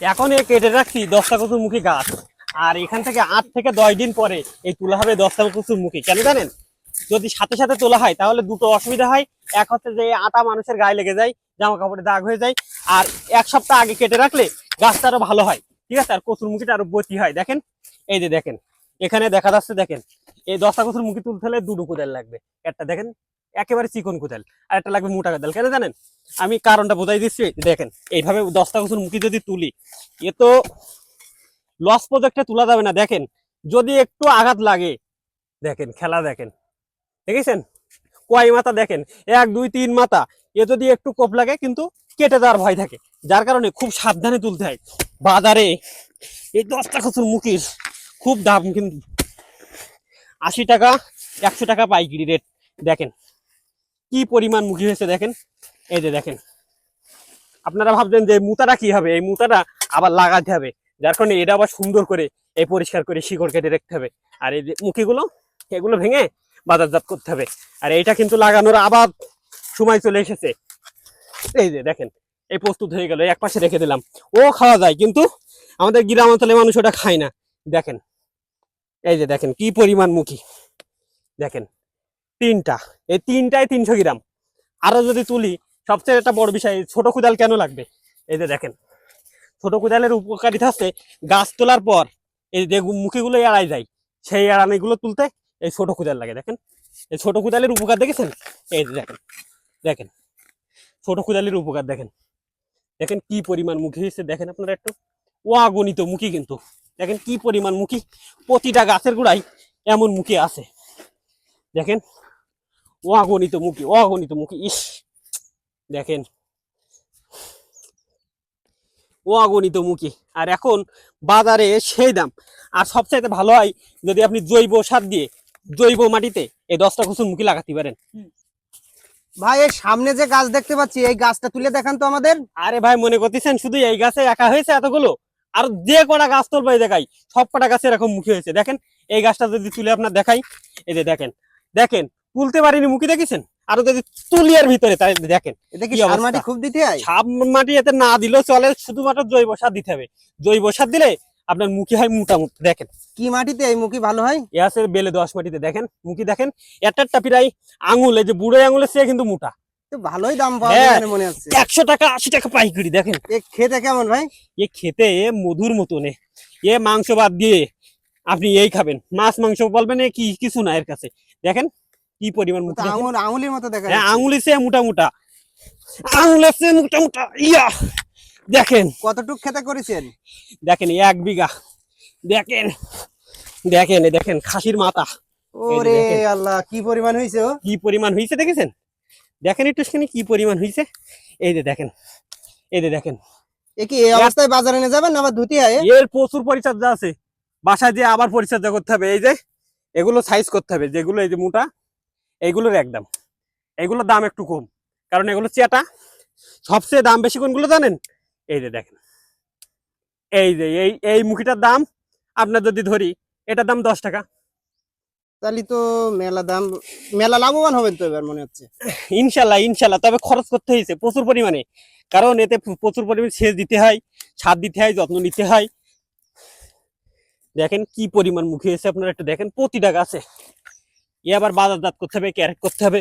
এখন এ কেটে রাখছি দশটা কচুর মুখী গাছ। আর এখান থেকে আট থেকে দশ দিন পরে এই তোলা হবে দশটা কচুর মুখী কেন জানেন? যদি সাথে সাথে তোলা হয়, তাহলে দুটো অসুবিধা হয়। এক হচ্ছে যে আটা মানুষের গায়ে লেগে যায় জামা কাপড়ে দাগ হয়ে যায়। আর এক সপ্তাহ আগে কেটে রাখলে গাছটা আরও ভালো হয়। ঠিক আছে? আর কচুর মুখিটা আরও বতি হয়। দেখেন? এই যে দেখেন। এখানে দেখা যাচ্ছে, দেখেন। এই দশটা কচুর মুখি তুলতে হলে দুটো কোদাল লাগবে। একটা দেখেন। একেবারে চিকন কোদাল, আর একটা লাগবে মোটা কোদাল। কেন জানেন? আমি কারণটা বোঝাই দিচ্ছি। দেখেন, এইভাবে দশটা কচুর মুখি যদি তুলি, এ তো লস প্রজেক্টে তোলা যাবে না। দেখেন, যদি একটু আঘাত লাগে, দেখেন, খেলা দেখেন। দেখেছেন? কয় মাথা দেখেন? এক, দুই, তিন মাথা। এ যদি একটু কোপ লাগে, কিন্তু কেটে যাওয়ার ভয় থাকে। যার কারণে খুব সাবধানে তুলতে হয়। বাজারে এই দশটা কচুর মুখির খুব দাম কিন্তু। আশি টাকা, একশো টাকা পাইকারি রেট দেখেন কি পরিমাণ মুখী হয়েছে দেখেন? এই যে দেখেন। আপনারা ভাবছেন যে মুতাটা কি হবে? এই মুতাটা আবার লাগাতে হবে। যার কারণে এটা আবার সুন্দর করে এই পরিষ্কার করে শিকড় কেটে রাখতে হবে। আর এই যে মুখিগুলো, এগুলো ভেঙে বাজারজাত করতে হবে। আর এইটা কিন্তু লাগানোর আবার সময় চলে এসেছে। এই যে দেখেন, এই প্রস্তুত হয়ে গেল এক পাশে রেখে দিলাম। ও খাওয়া যায়, কিন্তু আমাদের গ্রাম অঞ্চলে মানুষ ওটা খায় না। দেখেন, এই যে দেখেন, কি পরিমাণ মুখী। দেখেন তিনটা। এই তিনটায় তিনশো গ্রাম। আরও যদি তুলি, সবচেয়ে একটা বড় বিষয়, ছোট কুদাল কেন লাগবে? এই যে দেখেন, ছোট কুদালের উপকারিতা হচ্ছে, গাছ তোলার পর এই যে মুখিগুলো এড়াই যায়, সেই এড়ানিগুলো তুলতে এই ছোট কুদাল লাগে। দেখেন, এই ছোট কুদালের উপকার দেখেছেন? এই যে দেখেন দেখেন, ছোট কুদালের উপকার দেখেন। দেখেন কি পরিমাণ মুখী হয়েছে। দেখেন আপনারা একটু। অগণিত মুখী কিন্তু। দেখেন কি পরিমাণ মুখী। প্রতিটা গাছের গোড়ায় এমন মুখী আছে। দেখেন অগণিত মুখী অগণিত মুখী ইস দেখেন। অগণিত মুখী আর এখন বাজারে সেই দাম। আর সবচাইতে ভালো হয় যদি আপনি জৈব সার দিয়ে জৈব মাটিতে এই দশটা কুসুম মুখী লাগাতে পারেন। ভাই এই সামনে যে গাছ দেখতে পাচ্ছি এই গাছটা তুলে দেখান তো আমাদের। আরে ভাই মনে করতেছেন শুধু এই গাছে একা হয়েছে এতগুলো? আর যে কটা গাছ তোলবাই দেখাই সব কটা গাছে এরকম মুখী হয়েছে। দেখেন এই গাছটা যদি তুলে আপনার দেখাই এই যে দেখেন দেখেন তুলতে পারিনি মুখে দেখেছেন? আর যদি তুলিয়ার ভিতরে তাই দেখেন এটা কি কি সার মাটি খুব দিতে হয়? সাপ মাটি এতে না দিলেও চলে শুধুমাত্র জৈব সার দিতে হবে। জৈব সার দিলে আপনার মুখী হয় মোটামুটি দেখেন। কি মাটিতে এই মুখি ভালো হয়? এ আছে বেলে দশ মাটিতে দেখেন মুখী দেখেন একটা প্রায় আঙুল এই যে বুড়ো আঙুলের সে কিন্তু মোটা। ভালোই দাম পাওয়া হ্যাঁ। মনে হচ্ছে। একশো টাকা আশি টাকা পাইকারি দেখেন। এ খেতে কেমন ভাই? এ খেতে এ মধুর মতন এ। এ মাংস বাদ দিয়ে আপনি এই খাবেন। মাছ মাংস বলবেন কি কিছু না এর কাছে। দেখেন কি পরিমাণ আঙুল আঙুলির মতো দেখা হ্যাঁ মোটা মোটা। আঙুলের মোটা মোটা। ইয়া! দেখেন। কতটুক খেতে করেছেন? দেখেন এক বিঘা। দেখেন। দেখেন দেখেন খাসির মাথা। ওরে আল্লাহ কি পরিমাণ হয়েছে কি পরিমাণ দেখেছেন? দেখেন কি পরিমাণ এই যে দেখেন এই যে দেখেন। এ কি এই অবস্থায় বাজারে নিয়ে যাবেন আবার ধুতি হয়? এর প্রচুর পরিচর্যা আছে। বাসায় যে আবার পরিচর্যা করতে হবে। এই যে এগুলো সাইজ করতে হবে। যেগুলো এই যে মোটা এইগুলোর একদম। এগুলোর দাম একটু কম। কারণ এগুলো চেটা। সবচেয়ে দাম বেশি কোনগুলো জানেন? এই যে দেখেন। এই যে এই এই মুখিটার দাম আপনার যদি ধরি এটার দাম দশ টাকা। তাহলে তো মেলা দাম মেলা লাভবান হবেন তো এবার মনে হচ্ছে। ইনশাল্লাহ ইনশাল্লাহ। তবে খরচ করতে হয়েছে প্রচুর পরিমাণে। কারণ এতে প্রচুর পরিমাণে সেচ দিতে হয় সার দিতে হয় যত্ন নিতে হয়। দেখেন কি পরিমাণ মুখে এসে আপনারা একটু দেখেন। প্রতিটা গাছে। এ আবার বাজারজাত করতে হবে ক্যারেট করতে হবে।